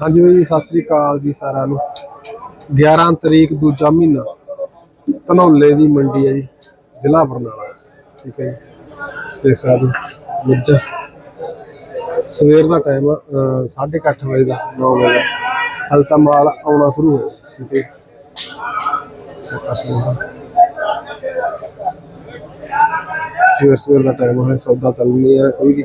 ਹਾਂਜੀ ਬਈ ਸਤਿ ਸ੍ਰੀ ਅਕਾਲ ਜੀ ਸਾਰਿਆਂ ਨੂੰ। 11 ਤਰੀਕ ਦੂਜਾ ਮਹੀਨਾ, ਧਨੌਲੇ ਦੀ ਮੰਡੀ ਹੈ ਜੀ, ਜ਼ਿਲ੍ਹਾ ਬਰਨਾਲਾ। ਠੀਕ ਹੈ ਜੀ। ਦੇਖ ਸਕਦੇ ਹੋ ਮੱਝਾਂ ਸਵੇਰ ਦਾ ਟਾਈਮ 8:30 ਵਜੇ ਦਾ 9 ਵਜੇ ਦਾ। ਹਾਲੇ ਤਾਂ ਮਾਲ ਆਉਣਾ ਸ਼ੁਰੂ ਹੋਇਆ ਠੀਕ ਹੈ ਸਵੇਰ ਸਵੇਰ ਦਾ ਟਾਈਮ ਹੈ ਸੌਦਾ ਚੱਲ ਹੈ ਕੋਈ ਵੀ।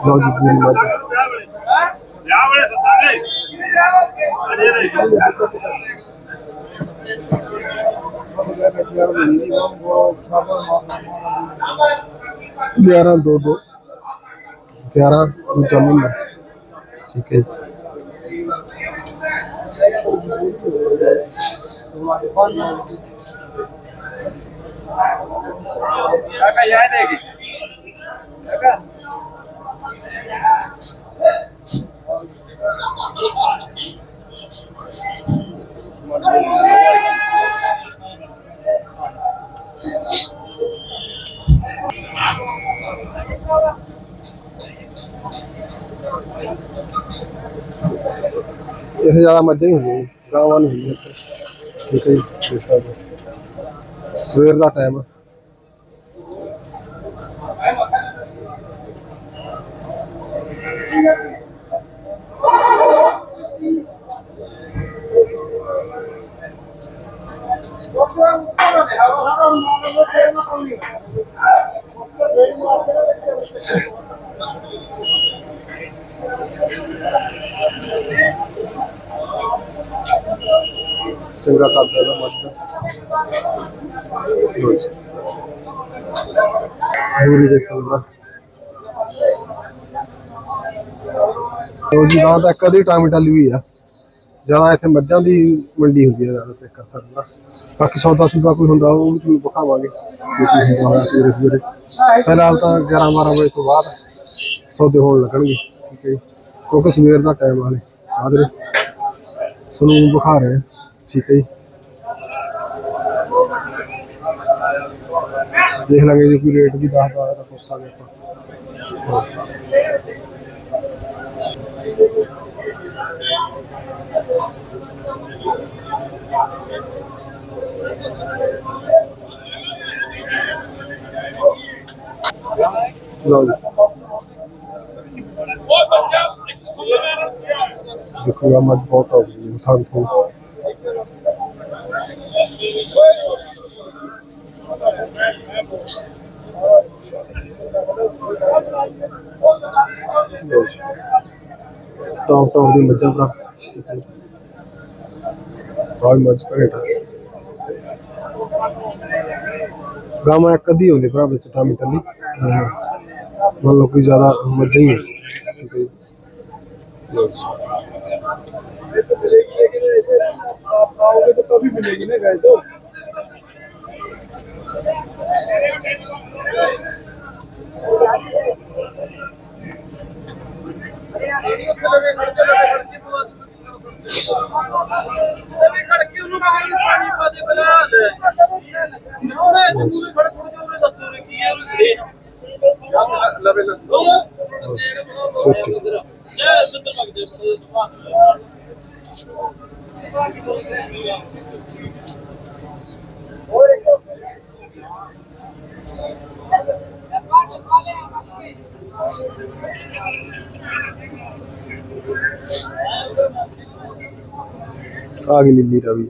ਲਓ ਜੀ ਪੂਰੀ ਮੱਝ ਵਿਆਹ ਵੇਲੇ ਸੱਦਾਂਗੇ ਅਜੇ ਨਹੀਂ ਗਿਆਰਾਂ ਦੋ ਦੋ 11 ਜ਼ਿਆਦਾ ਮੱਝਾਂ ਹੀ ਹੁੰਦੀਆਂ ਗਾਵਾਂ ਨਹੀਂ ਹੁੰਦੀਆਂ। ਠੀਕ ਹੈ ਜੀ, ਦੇਖ ਸਵੇਰ ਦਾ ਟਾਈਮ ਚੰਗਾ ਕਰਦਾ ਇਹਦਾ ਮੱਝ ਦਾ ਲਓ ਜੀ। ਦੂਰੀ ਦੇਖ ਸਕਦੇ ਹੋ ਜੀ ਗਾਂ ਤਾਂ ਕਦੀ ਟਾਮੀ ਟਾਲੀ ਵੀ ਆ ਜ਼ਿਆਦਾ ਇੱਥੇ ਮੱਝਾਂ ਦੀ ਮੰਡੀ ਹੁੰਦੀ ਹੈ ਜ਼ਿਆਦਾ ਤੇ ਕਰ ਸਕਦਾ ਬਾਕੀ ਸੌਦਾ ਸੂਦਾ ਕੋਈ ਹੁੰਦਾ, ਉਹ ਵੀ ਤੁਹਾਨੂੰ ਵਿਖਾਵਾਂਗੇ, ਜੇ ਕੋਈ ਹੁੰਦਾ ਹੋਇਆ ਸਵੇਰੇ ਸਵੇਰੇ ਫਿਲਹਾਲ ਤਾਂ 11 12 ਵਜੇ ਤੋਂ ਬਾਅਦ ਸੌਦੇ ਹੋਣ ਲੱਗਣਗੇ, ਠੀਕ ਹੈ ਜੀ। ਕਿਉਂਕਿ ਸਵੇਰ ਦਾ ਟਾਈਮ ਆਲੇ ਸਾਦਰੇ ਸਨੂੰ ਵਿਖਾ ਰਹੇ ਆ। ਠੀਕ ਹੈ ਜੀ ਦੇਖ ਲਾਂਗੇ ਜੇ ਕੋਈ ਰੇਟ ਵੀ ਦੱਸਦਾ ਹੋਇਆ ਤਾਂ ਪੁੱਛਾਂਗੇ ਆਪਾਂ ਲਓ ਜੀ ਦੇਖੋ ਆ ਮੱਝ ਬਹੁਤ ਹੋ ਗਈ ਥਾਂ ਥਾਂ ਟੌਪ ਟੌਪ ਦੀ ਮੱਝਾਂ ਭਰਾ ਬਹੁਤ ਮੱਝ ਘਰੇਟਾ ਗਾਵਾਂ ਇੱਕ ਅੱਧੀ ਹੁੰਦੀ ਭਰਾ ਵਿੱਚ ਟਾਮੀ ਟੱਲੀ ਹਾਂ। ਮੰਨ ਲਓ ਕੋਈ ਜ਼ਿਆਦਾ ਮੱਝਾਂ ਹੀ ਹੈ ਠੀਕ ਹੈ ਜੀ। ਲਓ ਜੀ। आओगे तो तभी मिलेगी ना गाय तो Non è un ਆ ਗਈ ਨੀਲੀ ਰਵੀ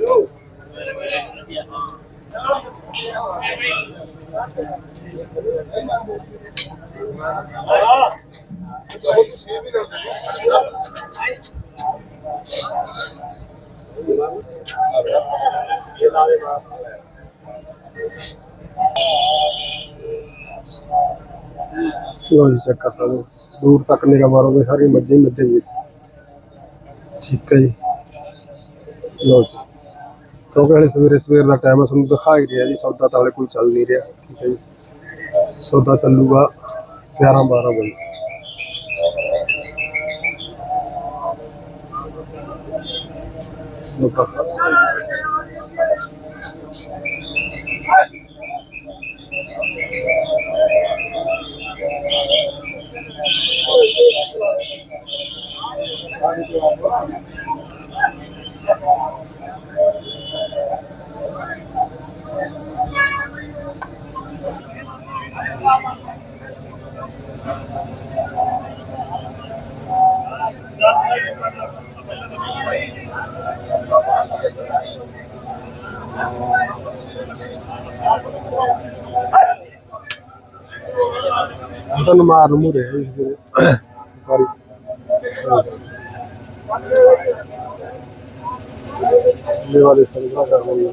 ਲਓ ਜੀ ਲੋ ਜੀ, ਚੈੱਕ ਕਰ ਸਕਦੇ ਹੋ। ਦੂਰ ਤੱਕ ਨਿਗਾਹ ਮਾਰੋਗੇ ਸਾਰੀ ਮੱਝਾਂ ਹੀ ਮੱਝਾਂ ਜੀ। ਠੀਕ ਹੈ ਜੀ। ਲੋ ਜੀ। ਕਿਉਂਕਿ ਹਲੇ ਸਵੇਰੇ ਸਵੇਰ ਦਾ ਟਾਈਮ ਹੈ ਤੁਹਾਨੂੰ ਦਿਖਾ ਹੀ ਰਿਹਾ ਜੀ, ਸੌਦਾ ਤਾਂ ਹਲੇ ਕੋਈ ਚੱਲ ਨਹੀਂ ਰਿਹਾ। ਠੀਕ ਹੈ ਜੀ। ਸੌਦਾ ਚੱਲੂਗਾ 11 12 ਵਜੇ। ਲੋ ਤਾਂ ਤੁਹਾਨੂੰ ਮਾਰ ਨੂੰ ਮੁਰੇ ਇਸ ਦੇ ਵਾਰੀ। ਲੈ ਵਾਲੇ ਸੰਗਰਾ ਕਰ ਰਹੀ ਹੈ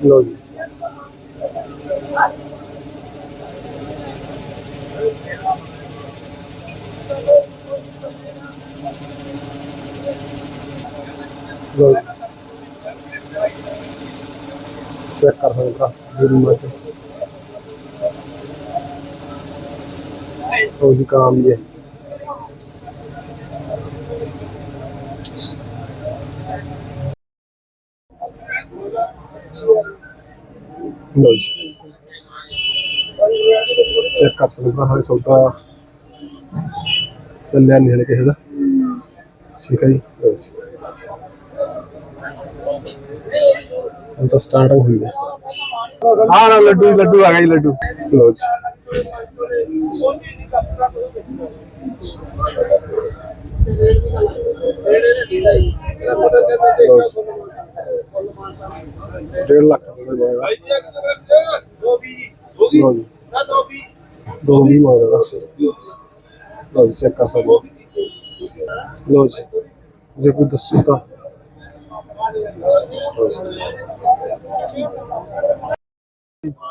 ਲੋ ਜੀ ਲੋ ਚੈੱਕ ਕਰ ਸਕਦਾ ਪੂਰੀ ਉਹ ਜੀ ਕੰਮ ਇਹ ਲੋ ਜੀ ਚੈੱਕ ਕਰ ਸਕਦਾ ਹਾਂ ਸੌਦਾ ਚੱਲਿਆ ਨਹੀਂ ਹਲੇ ਕਿਸੇ ਦਾ ਠੀਕ ਹੈ ਜੀ ਲਓ ਜੀ ਹੁਣ ਤਾਂ ਸਟਾਰਟਿੰਗ ਹੋਈ ਹੈ ਹਾਂ ਨਾ ਲੱਡੂ ਲੱਡੂ ਆ ਗਿਆ ਜੀ ਲੱਡੂ ਲੋ ਜੀ ਲਓ ਜੀ। ਡੇਢ ਲੱਖ ਰੁਪਏ ਦਾ ਹੋਏਗਾ। ਲਓ ਜੀ ਦੋ ਵੀ ਮਾਰੇਗਾ ਲਓ ਜੀ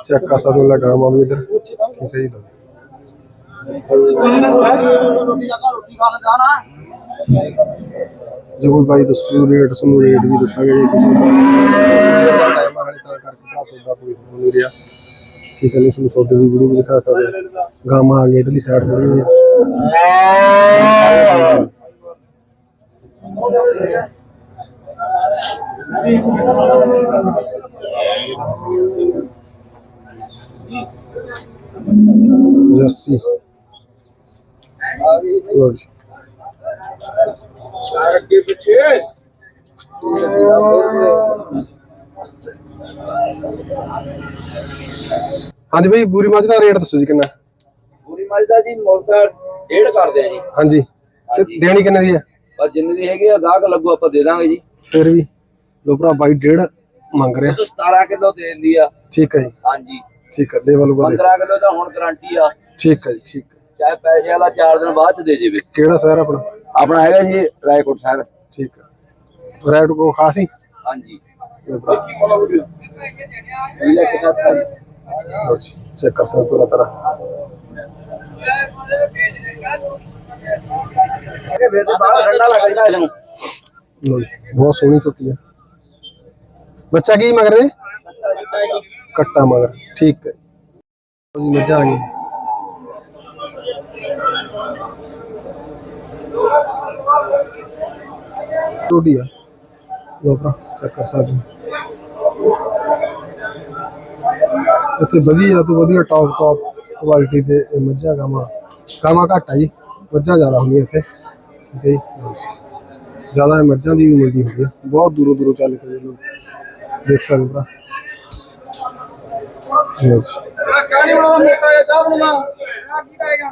ਚੈੱਕ ਕਰ ਸਕਦੇ ਹੋ ਲਗਾਵਾਂ ਵੀ ਇਧਰ। ਠੀਕ ਹੈ ਜੀ। ਲਓ ਕੋਈ ਭਾਈ ਦੱਸੂ, ਰੇਟ ਸਾਨੂੰ ਰੇਟ ਵੀ ਦੱਸਾਂਗੇ ਜੇ ਕਿਸੇ ਟਾਈਮ ਆ ਤਾਂ ਕਰਕੇ ਭਰਾ ਸੌਦਾ ਕੋਈ ਹੋ ਨਹੀਂ ਰਿਹਾ। ਠੀਕ ਹੈ ਨਹੀਂ ਤੁਹਾਨੂੰ ਸੌਦੇ ਦੀ ਵੀਡੀਓ ਵੀ ਦਿਖਾ ਸਕਦੇ ਹਾਂ। ਗਾਵਾਂ ਆ ਗਈਆਂ ਇਧਰਲੀ ਸਾਈਡ ਥੋੜੀ ਜਿਹੀ। ਜਰਸੀ ਲਓ ਜੀ ਅੱਗੇ ਪਿੱਛੇ ਹਾਂਜੀ ਭਾਈ ਬੂਰੀ ਮੱਝ ਦਾ ਰੇਟ ਦੱਸੋ ਜੀ ਕਿੰਨਾ? ਪੂਰੀ ਮੱਝ ਦਾ ਜੀ ਮੁੱਲ ਤਾਂ ਡੇਢ ਕਰਦੇ ਆ ਜੀ। ਹਾਂਜੀ। ਤੇ ਹਾਂਜੀ। ਦੇਣੀ ਕਿੰਨੇ ਦੀ ਹੈ ਪਰ ਜਿੰਨੇ ਦੀ ਹੈਗੀ ਆ ਗਾਹਕ ਲੱਗੂ ਆਪਾਂ ਦੇ ਦਾਂਗੇ ਜੀ। ਫਿਰ ਵੀ। ਲੋ ਭਰਾ ਬਾਈ ਡੇਢ ਮੰਗ ਰਿਹਾ। ਉਹ 17 ਕਿਲੋ ਦੇ ਦਿੰਦੀ ਆ। ਠੀਕ ਹੈ ਜੀ। ਹਾਂਜੀ। ਠੀਕ ਹੈ ਲੈਵਲ ਉਗਾ 15 ਕਿਲੋ ਤਾਂ ਹੁਣ ਗਾਰੰਟੀ ਆ। ਠੀਕ ਹੈ ਜੀ ਠੀਕ ਹੈ ਚਾਹੇ ਪੈਸੇ ਵਾਲਾ 4 ਦਿਨ ਬਾਅਦ ਚ ਦੇ ਜਾਵੇ ਕਿਹੜਾ ਸ਼ਹਿਰ ਆਪਣਾ? ਆਪਣਾ ਹੈਗਾ ਜੀ ਰਾਏਕੋਟ ਸ਼ਹਿਰ। ਠੀਕ ਹੈ ਰੈਡ ਕੋ ਖਾਸੀ ਹਾਂਜੀ। ਲਓ ਭਰਾ ਇਹ ਲੈ ਕੇ ਸਾਥ ਚੈੱਕ ਕਰ ਸਕਦੇ ਹੋ ਤਰਾ ਇਹ ਫਿਰ ਤੇ ਬਾਹਰ ਠੰਡਾ ਲੱਗਦਾ ਇਹਨੂੰ ਲਓ ਜੀ ਬਹੁਤ ਸੋਹਣੀ ਝੋਟੀ ਹੈ ਬੱਚਾ ਕੀ ਮਗਰ ਨੇ ਕੱਟਾ ਮਗਰ। ਠੀਕ ਹੈ। ਲਓ ਜੀ, ਮੱਝਾਂ ਆ ਗਈ ਝੋਟੀ ਆ। ਲੋ ਭਰਾ ਚੈੱਕ ਕਰ ਸਕਦੇ ਇੱਥੇ ਵਧੀਆ ਤੋਂ ਵਧੀਆ ਟੌਪ ਟੌਪ ਕੁਆਲਿਟੀ ਦੇ ਮੱਝਾਂ ਗਾਵਾਂ। ਗਾਵਾਂ ਘੱਟ ਆ ਜੀ। ਮੱਝਾਂ ਜ਼ਿਆਦਾ ਹੁੰਦੀਆਂ ਇੱਥੇ। ਠੀਕ ਹੈ ਜੀ। ਜ਼ਿਆਦਾ ਮੱਝਾਂ ਦੀ ਵੀ ਮੰਡੀ ਹੁੰਦੀ ਆ। ਬਹੁਤ ਦੂਰੋਂ ਦੂਰੋਂ ਚੱਲ ਕੇ ਲੋਕ ਦੇਖ ਸਕਦੇ ਭਰਾ। ਕਹਾਣੀ ਵਾਲਾ ਮੋਟਾ ਹੈ ਦਾ ਬਣਾ ਕੀ ਕਹੇਗਾ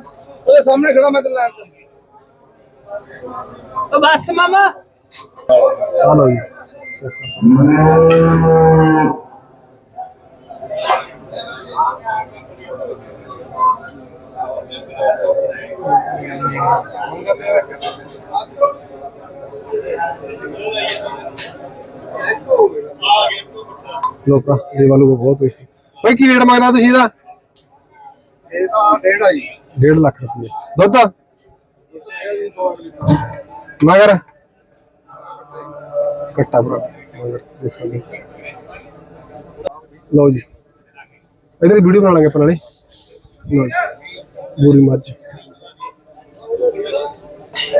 ਉਹਦੇ ਸਾਹਮਣੇ ਖੜਾ ਮੈਂ ਤੈਨੂੰ ਤੋ ਬਸ ਮਾਮਾ। ਹਲੋ ਜੀ। ਲੋਕਾਂ ਦੇ ਵੱਲੋਂ ਬਹੁਤ ਹੋਈ ਸੀ। ਭਾਈ ਕੀ ਰੇਟ ਮੰਗਦਾ ਤੁਸੀਂ ਇਹਦਾ? ਇਹ ਤਾਂ ਡੇਢ ਆ ਜੀ। 1.5 ਲੱਖ ਰੁਪਏ। ਦੁੱਧ? ਮਗਰ? ਕੱਟਾ ਬਰਾ ਮਗਰ ਦੇਖ ਸਕਦੇ। ਲਓ ਜੀ। ਇਹਦੀ ਵੀਡੀਓ ਬਣਾ ਲਾਂਗੇ ਆਪਾਂ ਨਾਲੇ। ਲਓ ਜੀ। ਬੂਰੀ ਮੱਝ।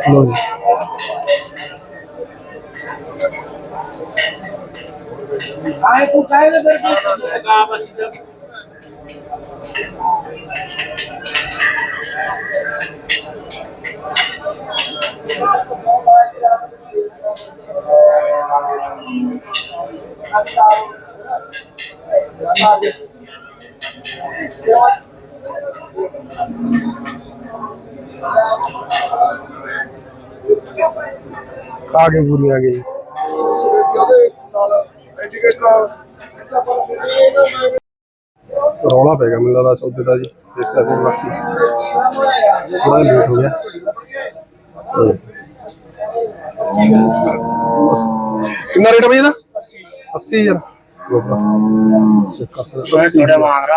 ਲਓ ਜੀ। ਆਏ ਤੂੰ ਕਹੇਗਾ ਫਿਰ ਖਾ ਕੇ ਬੂਰੀ ਆ ਗਈ ਉਹਦੇ ਨਾਲ ਐਜੂਕੇਟਰ ਕਿੰਨਾ ਪੜਾ ਦੇ ਰੌਲਾ ਪੈ ਗਿਆ ਮੈਨੂੰ ਲੱਗਦਾ ਸੌਦੇ ਦਾ ਜੀ ਦੇਖ ਸਕਦੇ ਹੋ ਬਾਕੀ। ਬੜਾ ਲੇਟ ਹੋ ਗਿਆ। ਕਿੰਨਾ ਰੇਟ ਹੈ ਬਈ ਇਹਦਾ? 80000 ਲੋਕਾਂ। ਚੈੱਕ ਕਰ ਸਕਦੇ ਹੋ, 80,000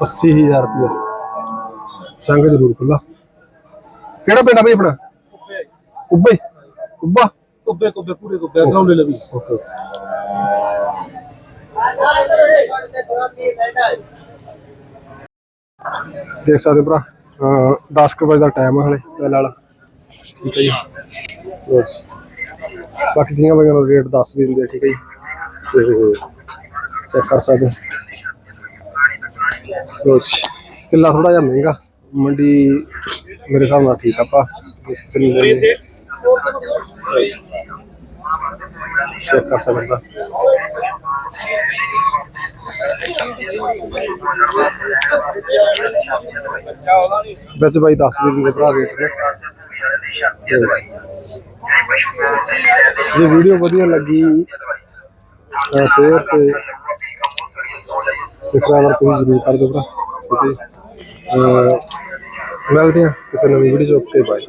80000 ਰੁਪਏ। ਸੰਗ ਜ਼ਰੂਰ ਖੁੱਲਾ ਕਿਹੜਾ ਪਿੰਡ ਆ ਬਈ ਆਪਣਾ? ਕੁੱਬੇ। ਕੁੱਬਾ? ਕੁੱਬੇ ਕੁੱਬੇ ਪੂਰੇ ਕੁੱਬੇ ਗਰਾਉਂਡ ਲਵੀ। ਓਕੇ ਦੇਖ ਸਕਦੇ ਭਰਾ ਅਹ 10 ਕੁ ਵਜੇ ਦਾ ਟਾਈਮ ਹੈ ਹਲੇ ਪਹਿਲੇ ਵਾਲਾ। ਠੀਕ ਹੈ ਜੀ। ਬਾਕੀ ਦੀਆਂ ਵਗੈਰਾ ਰੇਟ ਦੱਸ ਵੀ ਦਿੰਦੇ ਆ, ਠੀਕ ਹੈ ਜੀ। ਤੇ ਚੈੱਕ ਕਰ ਸਕਦੇ ਹੋ ਕਿੱਲਾ ਥੋੜਾ ਜਿਹਾ ਮਹਿੰਗਾ। ਮੰਡੀ ਮੇਰੇ ਹਿਸਾਬ ਨਾਲ ਠੀਕ ਆਪਾਂ। ਜਿਸ ਕਿਸੇ ਨੂੰ ਲੈਣੀ ਚੈੱਕ ਕਰ ਸਕਦੇ। ਵਿੱਚ ਬਾਈ ਦੱਸ ਵੀ ਦਿੰਦੇ ਭਰਾ ਰੇਟ ਨੇ ਜੇ ਵੀਡੀਓ ਵਧੀਆ ਲੱਗੀ ਸ਼ੇਅਰ ਤੇ ਸਬਸਕ੍ਰਾਈਬਰ ਤੁਸੀਂ ਜ਼ਰੂਰ ਕਰ ਦਿਓ ਭਰਾ। ਠੀਕ ਹੈ ਜੀ। ਮਿਲਦੇ ਹਾਂ ਕਿਸੇ ਨਵੀਂ ਵੀਡੀਓ ਚ। Okay bye